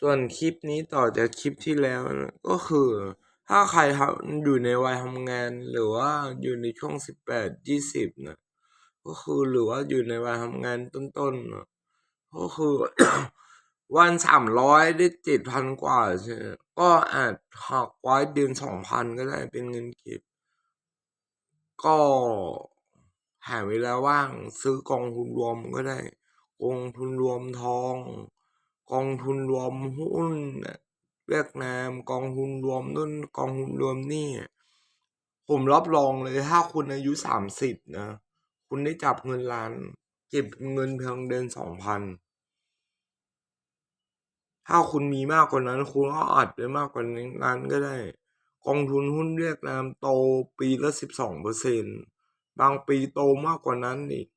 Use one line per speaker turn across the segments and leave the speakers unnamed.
ส่วนคลิปนี้ต่อจากคลิปที่แล้วนะก็คือ ถ้าใครทำอยู่ในวัยทำงานหรือว่าอยู่ในช่วงสิบแปดยี่สิบนะก็คือหรือว่าอยู่ในวัยทำงานต้นๆนะก็คือ วันสามร้อยได้เจ็ดพันกว่าใช่ไหมก็อาจหักไว้เดือนสองพันก็ได้เป็นเงินเก็บ ก็หาเวลาว่างซื้อกองทุนรวมก็ได้ กองทุนรวมทอง กองทุนรวมหุ้นเวียดนามกองทุนรวมนู่นกองทุนรวมนี่ ผมรับรองเลยถ้าคุณอายุสามสิบนะ คุณได้จับเงินล้าน เก็บเงินเพียงเดือนสองพันถ้าคุณมีมากกว่านั้น คุณก็อัดไปมากกว่านั้นก็ได้ กองทุนหุ้นเวียดนามโตปีละสิบสองเปอร์เซ็นบางปีโตมากกว่านั้นอีก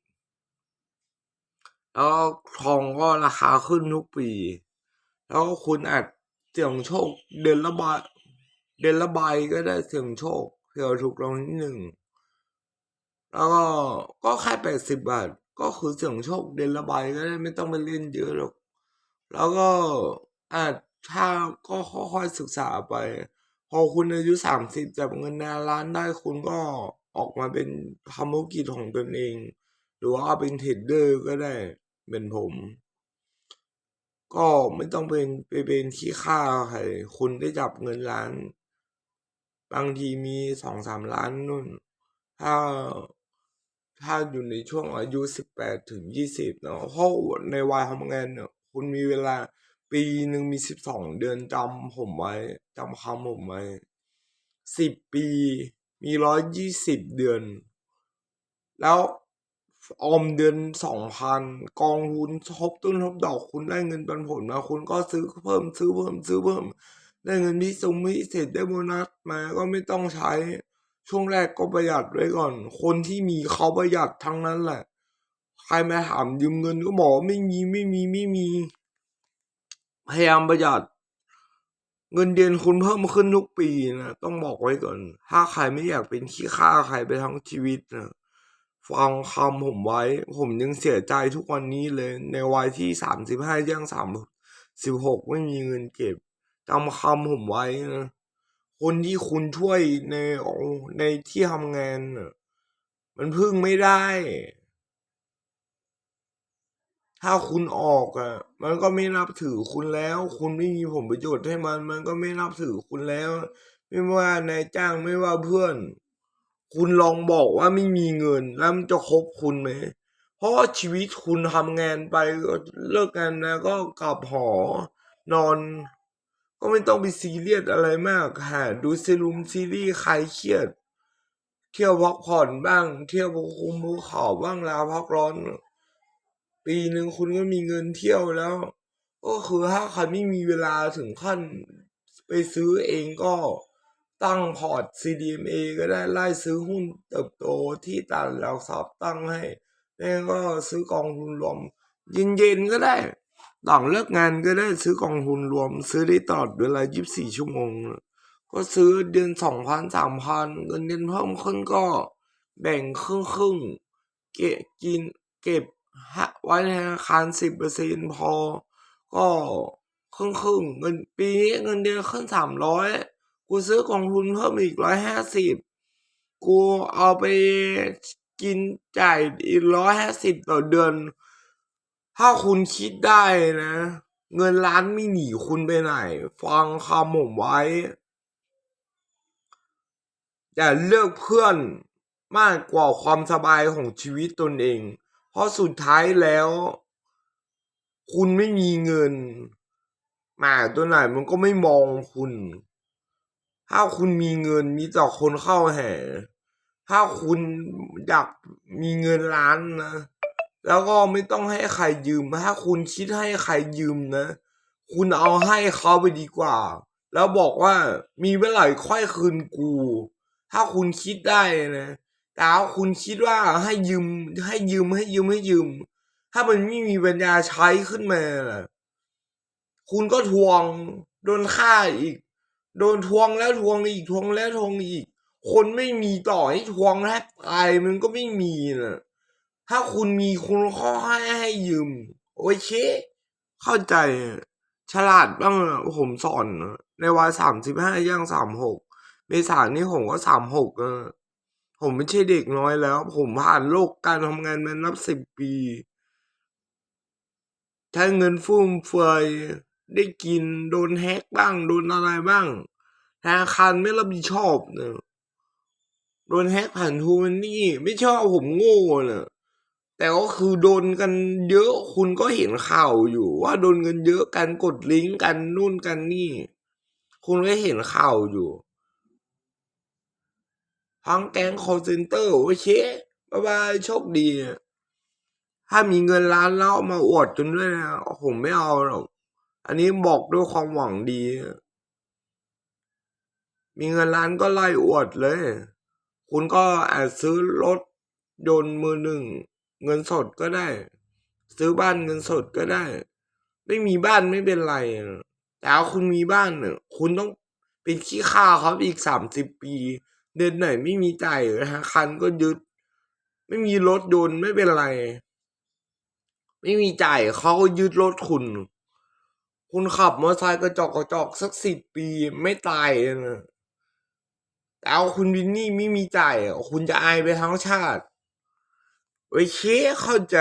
แล้วทองก็ราคาขึ้นทุกปี แล้วคุณอาจเสี่ยงโชคเดือนละใบเดือนละใบก็ได้เสี่ยงโชคเผื่อถูกรางวัลที่หนึ่งแล้วก็ก็แค่แปดสิบบาท ก็คือเสี่ยงโชคเดือนละใบก็ได้ไม่ต้องไปเล่นเยอะหรอกแล้วก็อาจถ้าก็ค่อยๆศึกษาไป พอคุณอายุสามสิบจับเงินในล้านได้คุณก็ออกมาเป็นทำธุรกิจของตนเอง หรือว่าเป็นเทรดเดอร์ก็ได้ เป็นผม ก็ไม่ต้องเป็นไปเป็นขี้ข้าใครคุณได้จับเงินล้าน บางทีมีสองสามล้านนู่น ถ้าถ้าอยู่ในช่วงอายุสิบแปดถึงยี่สิบเนาะเพราะในวัยทำงานเนี่ยคุณมีเวลาปีหนึ่งมีสิบสองเดือนจำผมไว้จำคำผมไว้สิบปีมีร้อยยี่สิบเดือน แล้ว ออมเดือนสองพันกองทุนทบต้นทบดอกคุณได้เงินปันผลมาคุณก็ซื้อเพิ่มซื้อเพิ่มซื้อเพิ่ม ได้เงินพิสงพิเศษได้โบนัสมาก็ไม่ต้องใช้ ช่วงแรกก็ประหยัดไว้ก่อน คนที่มีเขาประหยัดทั้งนั้นแหละ ใครมาถามยืมเงินก็บอกไม่มีไม่มีไม่มี พยายามประหยัด เงินเดือนคุณเพิ่มขึ้นทุกปีนะต้องบอกไว้ก่อน ถ้าใครไม่อยากเป็นขี้ข้าใครไปทั้งชีวิตนะ ฟังคำผมไว้ ผมยังเสียใจทุกวันนี้เลย ในวัยที่สามสิบห้าย่างสามสิบหกไม่มีเงินเก็บจำคำผมไว้นะคนที่คุณช่วยในในที่ทำงานมันพึ่งไม่ได้ ถ้าคุณออกอะ มันก็ไม่นับถือคุณแล้ว คุณไม่มีผลประโยชน์ให้มัน มันก็ไม่นับถือคุณแล้ว ไม่ว่านายจ้างไม่ว่าเพื่อน คุณลองบอกว่าไม่มีเงิน แล้วมันจะคบคุณไหม เพราะชีวิตคุณทำงานไปเลิกงานนะก็กลับหอนอน ก็ไม่ต้องไปซีเรียสอะไรมากหาดูซีรุมซีรีส์ใครเครียด เที่ยวพักผ่อนบ้าง เที่ยวภูคุมภูเขาบ้างลาพักร้อน ปีหนึ่งคุณก็มีเงินเที่ยวแล้ว ก็คือถ้าใครไม่มีเวลาถึงขั้นไปซื้อเองก็ ตั้งพอร์ต CDMA ก็ได้ไล่ซื้อหุ้นเติบโตที่ตลาดหลักทรัพย์ตั้งให้แล้วก็ซื้อกองทุนรวมเย็นๆก็ได้หลังเลิกงานก็ได้ซื้อกองทุนรวม ซื้อได้ตลอดเวลา 24 ชั่วโมง ก็ซื้อเดือนสองพันสามพันเงินเดือนเพิ่มขึ้นก็แบ่งครึ่งครึ่งๆเก็บกินเก็บไว้ในธนาคารสิบเปอร์เซ็นพอ ก็ครึ่งครึ่งๆเงินปีนี้เงินเดือนขึ้นสามร้อย กูซื้อกองทุนเพิ่มอีกร้อยห้าสิบกูเอาไปกินจ่ายอีกร้อยห้าสิบต่อเดือน ถ้าคุณคิดได้นะ เงินล้านไม่หนีคุณไปไหน ฟังคำผมไว้ อย่าเลือกเพื่อนมากกว่าความสบายของชีวิตตนเอง เพราะสุดท้ายแล้ว คุณไม่มีเงินหมาตัวไหนมันก็ไม่มองคุณ ถ้าคุณมีเงินมีต่อคนเข้าแห่ ถ้าคุณอยากมีเงินล้านนะ แล้วก็ไม่ต้องให้ใครยืม ถ้าคุณคิดให้ใครยืมนะ คุณเอาให้เขาไปดีกว่า แล้วบอกว่ามีเมื่อไหร่ค่อยคืนกู ถ้าคุณคิดได้นะแต่ถ้าคุณคิดว่าให้ยืมให้ยืมให้ยืมให้ยืม ถ้ามันไม่มีปัญญาใช้ขึ้นมาล่ะคุณก็ทวงโดนฆ่าอีก โดนทวงแล้วทวงอีกทวงแล้วทวงอีก คนไม่มีต่อให้ทวงแทบตายมันก็ไม่มีนะถ้าคุณมีคุณข้อให้ให้ยืม โอเค เข้าใจ ฉลาดบ้างผมสอนอะในวัยสามสิบห้าย่างสามหกเมษานนี่ผมก็สามหกผมไม่ใช่เด็กน้อยแล้ว ผมผ่านโลกการทำงานมานับสิบปี ใช้เงินฟุ่มเฟือย ได้กิน โดนแฮกบ้าง โดนอะไรบ้างธนาคารไม่รับผิดชอบเนอะโดนแฮกผ่านทูมันนี่ ไม่ชอบผมโง่เนอะแต่ก็คือโดนกันเยอะคุณก็เห็นข่าวอยู่ ว่าโดนเงินเยอะกันกดลิงก์กันนู่นกันนี่ คุณก็เห็นข่าวอยู่ทั้งแก๊งคอร์เซนเตอร์โอเคบ๊ายบายโชคดี ถ้ามีเงินล้านแล้วมาอวดจนด้วยนะผมไม่เอาหรอก อันนี้บอกด้วยความหวังดี มีเงินล้านก็ไล่อวดเลย คุณก็อาจซื้อรถยนต์มือหนึ่ง เงินสดก็ได้ ซื้อบ้านเงินสดก็ได้ ไม่มีบ้านไม่เป็นไร แต่ถ้าคุณมีบ้านเนี่ยคุณต้องเป็นขี้ข้าครับอีกสามสิบปี เดือนไหนไม่มีจ่ายธนาคารก็ยึด ไม่มีรถยนต์ไม่เป็นไร ไม่มีจ่ายเขาก็ยึดรถคุณ คุณขับมอเตอร์ไซค์กระจอกกระจอกสักสิบปีไม่ตายนะแต่เอาคุณวินนี่ไม่มีจ่ายคุณจะอายไปทั้งชาติ โอเคเข้าใจ